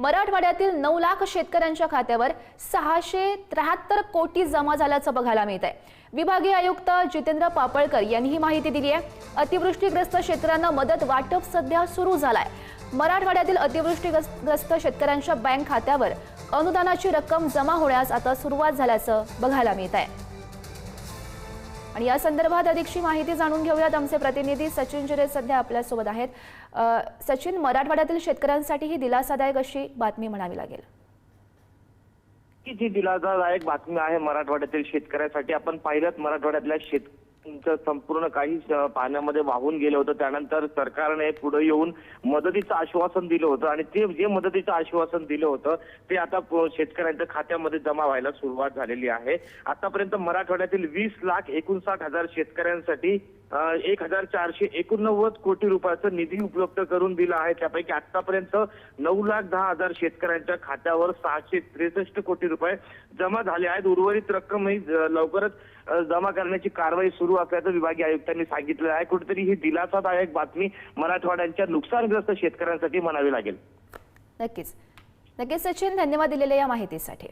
मराठवाड्यातील नऊ लाख शेतकऱ्यांच्या खात्यावर सहाशे त्र्याहत्तर कोटी जमा झाल्याचं बघायला मिळत आहे विभागीय आयुक्त जितेंद्र पापळकर यांनी ही माहिती दिली आहे. अतिवृष्टीग्रस्त शेतकऱ्यांना मदत वाटप सध्या सुरू झालाय. मराठवाड्यातील अतिवृष्टीग्रस्त शेतकऱ्यांच्या बँक खात्यावर अनुदानाची रक्कम जमा होण्यास आता सुरुवात झाल्याचं बघायला मिळत आहे आणि या संदर्भात अधिकची माहिती जाणून घेऊयात. आमचे प्रतिनिधी सचिन जिरे सध्या आपल्यासोबत आहेत. सचिन मराठवाड्यातील शेतकऱ्यांसाठी ही दिलासादायक अशी बातमी म्हणावी लागेल. की जी दिलासादायक बातमी आहे मराठवाड्यातील शेतकऱ्यांसाठी आपण पाहिलं मराठवाड्यातल्या तुमचं संपूर्ण काही पाण्यामध्ये वाहून गेलं होतं. त्यानंतर सरकारने पुढे येऊन मदतीचं आश्वासन दिलं होतं आणि ते जे मदतीचं आश्वासन दिलं होतं ते आता शेतकऱ्यांच्या खात्यामध्ये जमा व्हायला सुरुवात झालेली आहे. आतापर्यंत मराठवाड्यातील वीस लाख एकोणसाठ हजार शेतकऱ्यांसाठी एक हजार चारशे एकोणनव्वद कोटी रुपयाचा निधी उपलब्ध करून दिला आहे. त्यापैकी आतापर्यंत नऊ लाख दहा हजार शेतकऱ्यांच्या खात्यावर सहाशे त्रेसष्ट कोटी रुपये जमा झाले आहेत. उर्वरित रक्कम ही लवकरच जमा करण्याची कारवाई सुरू असल्याचं विभागीय आयुक्तांनी सांगितलं आहे. कुठेतरी ही दिलासादायक बातमी मराठवाड्यांच्या नुकसानग्रस्त शेतकऱ्यांसाठी म्हणावी लागेल. नक्कीच. नक्कीच सचिन धन्यवाद दिलेल्या या माहितीसाठी.